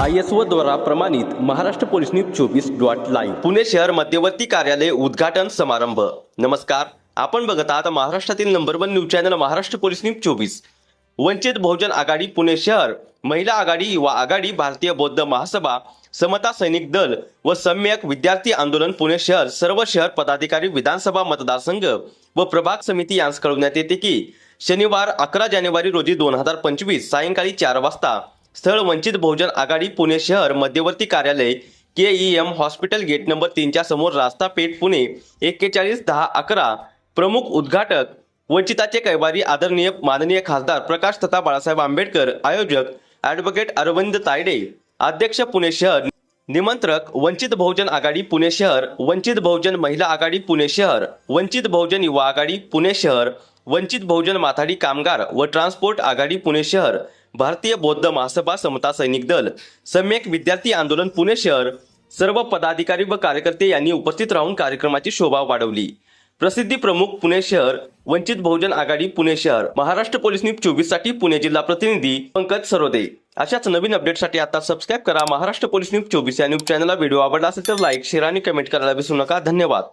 I S O द्वारा प्रमाणित Maharashtra police news चोवीस डॉट लाईव्ह पुणे शहर मध्यवर्ती कार्यालय उद्घाटन समारंभ. नमस्कार. आपण बघत आहात महाराष्ट्रातील number one news channel Maharashtra police news चोवीस. वंचित बहुजन आघाडी पुणे शहर महिला आघाडी युवा आघाडी भारतीय बौद्ध महासभा समता सैनिक दल व सम्यक विद्यार्थी आंदोलन पुणे शहर सर्व शहर पदाधिकारी विधानसभा मतदारसंघ व प्रभाग समिती यांस कळवण्यात येते की शनिवार अकरा जानेवारी रोजी दोन हजार पंचवीस सायंकाळी चार वाजता स्थळ वंचित बहुजन आघाडी पुणे शहर मध्यवर्ती कार्यालय K E M hospital gate number तीनच्या समोर रास्ता पेठ पुणे एक्केचाळीस दहा अकरा प्रमुख उद्घाटक वंचिताचे कैवारी आदरणीय माननीय खासदार प्रकाश तथा बाळासाहेब आंबेडकर आयोजक ॲडव्होकेट अरविंद तायडे अध्यक्ष पुणे शहर निमंत्रक वंचित बहुजन आघाडी पुणे शहर वंचित बहुजन महिला आघाडी पुणे शहर वंचित बहुजन युवा आघाडी पुणे शहर वंचित बहुजन माथाडी कामगार व ट्रान्सपोर्ट आघाडी पुणे शहर भारतीय बौद्ध महासभा समता सैनिक दल सम्यक विद्यार्थी आंदोलन पुणे शहर सर्व पदाधिकारी व कार्यकर्ते यांनी उपस्थित राहून कार्यक्रमाची शोभा वाढवली. प्रसिद्धी प्रमुख पुणे शहर वंचित बहुजन आघाडी पुणे शहर महाराष्ट्र पोलीस न्यूज चोवीससाठी पुणे जिल्हा प्रतिनिधी पंकज सरोदे. अशाच नवीन अपडेटसाठी आता सबस्क्राईब करा महाराष्ट्र पोलीस न्यूज चोवीस या न्यूज चॅनलला व्हिडिओ आवडला असेल तर लाईक शेअर आणि कमेंट करायला विसरू नका. धन्यवाद.